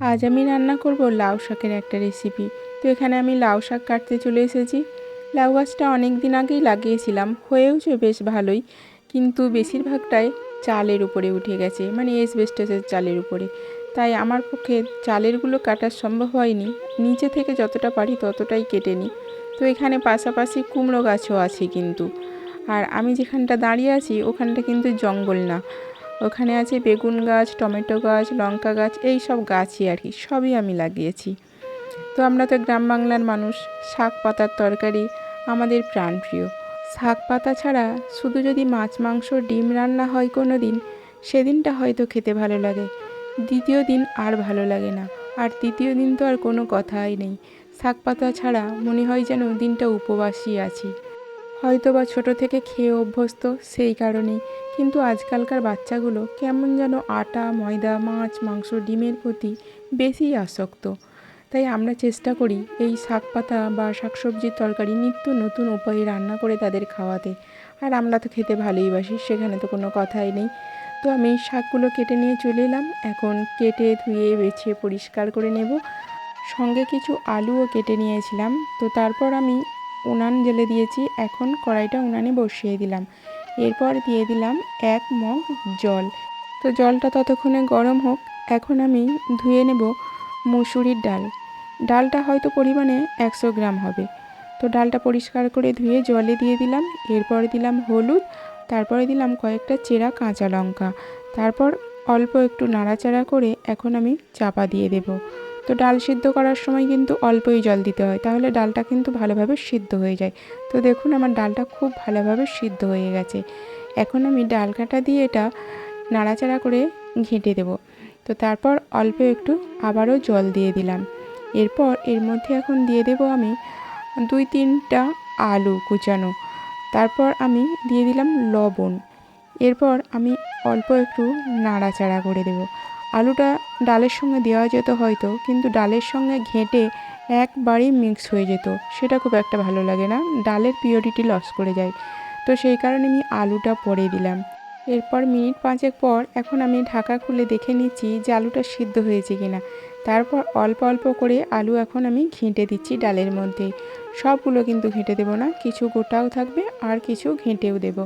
আজ আমি রান্না করব লাউ শাকের একটা রেসিপি তো এখানে আমি লাউ শাক কাটতে চলে এসেছি। লাউ গাছটা অনেক দিন আগেই লাগিয়েছিলাম, হয়েওছে বেশ ভালোই। কিন্তু বেশিরভাগটাই চালের উপরে উঠে গেছে মানে এসবেস্টাসের চালের উপরে। তাই আমার পক্ষে চালেরগুলো কাটা সম্ভব হয়নি। নিচে থেকে যতটা পারি ততটাই কেটে নিই। তো এখানে পাশাপাশি কুমড়ো গাছও আছে কিন্তু। আর আমি যেখানটা দাঁড়িয়ে আছি, ওখানটা কিন্তু জঙ্গল না। ওখানে আছে বেগুন গাছ, টমেটো গাছ, লঙ্কা গাছ, এই সব গাছই আর কি, সবই আমি লাগিয়েছি। তো আমরা তো গ্রাম বাংলার মানুষ, শাক পাতার তরকারি আমাদের প্রাণপ্রিয়। শাক পাতা ছাড়া শুধু যদি মাছ, মাংস, ডিম রান্না হয় কোনো দিন সেদিনটা হয়তো খেতে ভালো লাগে। দ্বিতীয় দিন আর ভালো লাগে না, আর তৃতীয় দিন তো আর কোনো কথাই নেই। শাক পাতা ছাড়া মনে হয় যেন দিনটা উপবাসী আছি। হয়তো বা ছোটো থেকে খেয়ে অভ্যস্ত সেই কারণেই। কিন্তু আজকালকার বাচ্চাগুলো কেমন যেন আটা, ময়দা, মাছ, মাংস, ডিমের প্রতি বেশি আসক্ত। তাই আমরা চেষ্টা করি এই শাক পাতা বা শাকসবজির তরকারি নিত্য নতুন উপায়ে রান্না করে তাদের খাওয়াতে। আর আমরা তো খেতে ভালোইবাসি সেখানে তো কোনো কথাই নেই। তো আমি শাকগুলো কেটে নিয়ে চলে এলাম। এখন কেটে ধুয়ে, বেছে, পরিষ্কার করে নেব। সঙ্গে কিছু আলুও কেটে নিয়েছিলাম। তো তারপর আমি উনান জ্বেলে দিয়েছি, এখন কড়াইটা উনানে বসিয়ে দিলাম। এরপর দিয়ে দিলাম এক মগ জল। তো জলটা ততক্ষণে গরম হোক, এখন আমি ধুয়ে নেব মুসুরির ডাল। ডালটা হয়তো পরিমাণে একশো গ্রাম হবে। তো ডালটা পরিষ্কার করে ধুয়ে জলে দিয়ে দিলাম, এরপর দিলাম হলুদ, তারপরে দিলাম কয়েকটা চেরা কাঁচা লঙ্কা। তারপর অল্প একটু নাড়াচাড়া করে এখন আমি চাপা দিয়ে দেব। তো ডাল সিদ্ধ করার সময় কিন্তু অল্পই জল দিতে হয়। তাহলে ডালটা কিন্তু ভালোভাবে সিদ্ধ হয়ে যায়। তো দেখুন আমার ডালটা খুব ভালোভাবে সিদ্ধ হয়ে গেছে। এখন আমি ডাল কাটা দিয়ে এটা নাড়াচাড়া করে ঘেঁটে দেব। তো তারপর অল্প একটু আবারও জল দিয়ে দিলাম। এরপর এর মধ্যে এখন দিয়ে দেব আমি দুই তিনটা আলু কুচানো। তারপর আমি দিয়ে দিলাম লবণ। এরপর আমি অল্প একটু নাড়াচাড়া করে দেব। আলুটা ডালের সঙ্গে দেওয়া যেত হয়তো, কিন্তু ডালের সঙ্গে ঘেঁটে একবারই মিক্স হয়ে যেত। সেটা খুব একটা ভালো লাগে না। ডালের পিওরিটি লস করে যায়। তো সেই কারণে আমি আলুটা পরে দিলাম। এরপর মিনিট পাঁচেক পর এখন আমি ঢাকা খুলে দেখে নিচ্ছি যে আলুটা সিদ্ধ হয়েছে কিনা। তারপর অল্প অল্প করে আলু এখন আমি ঘেঁটে দিচ্ছি ডালের মধ্যে। সবগুলো কিন্তু ঘেঁটে দেবো না, কিছু গোটাও থাকবে আর কিছু ঘেঁটেও দেব।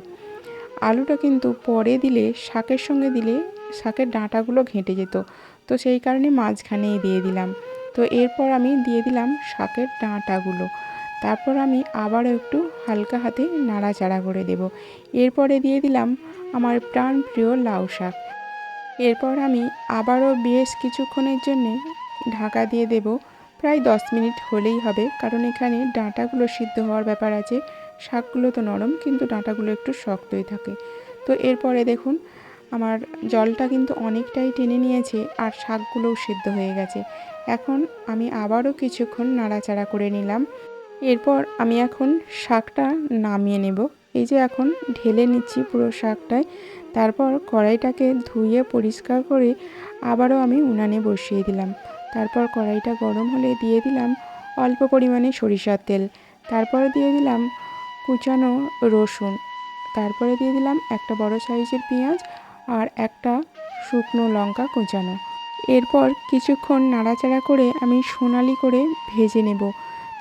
আলুটা কিন্তু পরে দিলে, শাকের সঙ্গে দিলে শাকের ডাঁটাগুলো ঘেঁটে যেত। তো সেই কারণে মাঝখানেই দিয়ে দিলাম। তো এরপর আমি দিয়ে দিলাম শাকের ডাঁটাগুলো। তারপর আমি আবারও একটু হালকা হাতে নাড়াচাড়া করে দেব। এরপরে দিয়ে দিলাম আমার প্রাণ প্রিয় লাউ শাক। এরপর আমি আবারও বেশ কিছুক্ষণের জন্যে ঢাকা দিয়ে দেব। প্রায় দশ মিনিট হলেই হবে, কারণ এখানে ডাঁটাগুলো সিদ্ধ হওয়ার ব্যাপার আছে। শাকগুলো তো নরম, কিন্তু ডাঁটাগুলো একটু শক্তই থাকে। তো এরপরে দেখুন আমার জলটা কিন্তু অনেকটাই টেনে নিয়েছে আর শাকগুলোও সিদ্ধ হয়ে গেছে। এখন আমি আবারও কিছুক্ষণ নাড়াচাড়া করে নিলাম। এরপর আমি এখন শাকটা নামিয়ে নেব। এই যে এখন ঢেলে নিচ্ছি পুরো শাকটায়। তারপর কড়াইটাকে ধুয়ে পরিষ্কার করে আবারও আমি উনানে বসিয়ে দিলাম। তারপর কড়াইটা গরম হলে দিয়ে দিলাম অল্প পরিমাণে সরিষার তেল। তারপরে দিয়ে দিলাম কুচানো রসুন। তারপরে দিয়ে দিলাম একটা বড় সাইজের পেঁয়াজ আর একটা শুকনো লঙ্কা কুচানো। এরপর কিছুক্ষণ নাড়াচাড়া করে আমি সোনালি করে ভেজে নেব।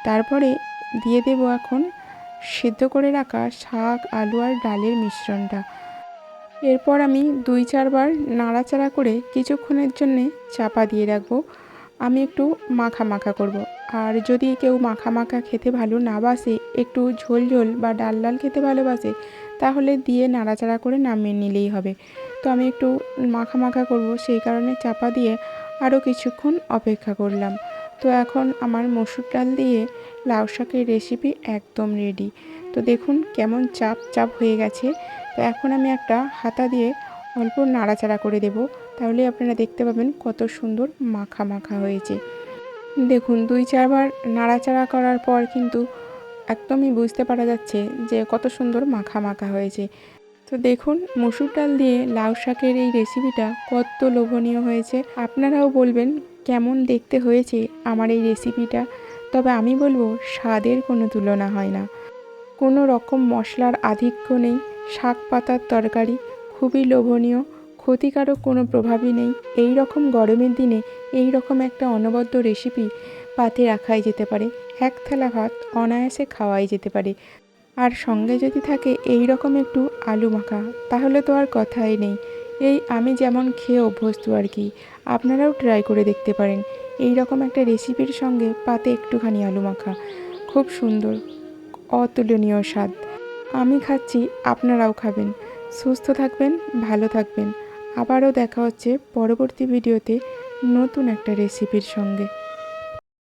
তারপরে দিয়ে দেব এখন সিদ্ধ করে রাখা শাক, আলু আর ডালের মিশ্রণটা। এরপর আমি দুই চারবার নাড়াচাড়া করে কিছুক্ষণের জন্যে চাপা দিয়ে রাখব। আমি একটু মাখা মাখা করব। আর যদি কেউ মাখা মাখা খেতে ভালো না বাসে, একটু ঝোল ঝোল বা ডাল ডাল খেতে ভালোবাসে, তাহলে দিয়ে নাড়াচাড়া করে নামিয়ে নিলেই হবে। তো আমি একটু মাখা মাখা করব, সেই কারণে চাপা দিয়ে আরও কিছুক্ষণ অপেক্ষা করলাম। তো এখন আমার মসুর ডাল দিয়ে লাউ শাকের রেসিপি একদম রেডি তো দেখুন কেমন চাপ চাপ হয়ে গেছে। তো এখন আমি একটা হাতা দিয়ে অল্প নাড়াচাড়া করে দেব, তাহলে আপনারা দেখতে পাবেন কত সুন্দর মাখা মাখা হয়েছে। দেখুন দুই চারবার নাড়াচাড়া করার পর কিন্তু একদমই বুঝতে পারা যাচ্ছে যে কত সুন্দর মাখা মাখা হয়েছে। তো দেখুন, মসুর ডাল দিয়ে লাউ শাকের এই রেসিপিটা কত লোভনীয় হয়েছে। আপনারাও বলবেন, কেমন দেখতে হয়েছে আমার এই রেসিপিটা তবে আমি বলব, স্বাদের কোনো তুলনা হয় না। কোনো রকম মশলার আধিক্য নেই, শাক পাতার তরকারি খুবই লোভনীয়, ক্ষতিকারক কোনো প্রভাবই নেই। এই রকম গরমের দিনে এই রকম একটা অনবদ্য রেসিপি পাতে রাখাই যেতে পারে। এক থালা ভাত অনায়াসে খাওয়াই যেতে পারে। আর সঙ্গে যদি থাকে এই রকম একটু আলু মাখা, তাহলে তো আর কথাই নেই। এই আমি যেমন খেয়ে অভ্যস্ত আর কি, আপনারাও ট্রাই করে দেখতে পারেন। এই রকম একটা রেসিপির সঙ্গে পাতে একটুখানি আলু মাখা, খুব সুন্দর, অতুলনীয় স্বাদ। আমি খাচ্ছি, আপনারাও খাবেন। সুস্থ থাকবেন, ভালো থাকবেন। আবারও দেখা হচ্ছে পরবর্তী ভিডিওতে নতুন একটা রেসিপির সঙ্গে।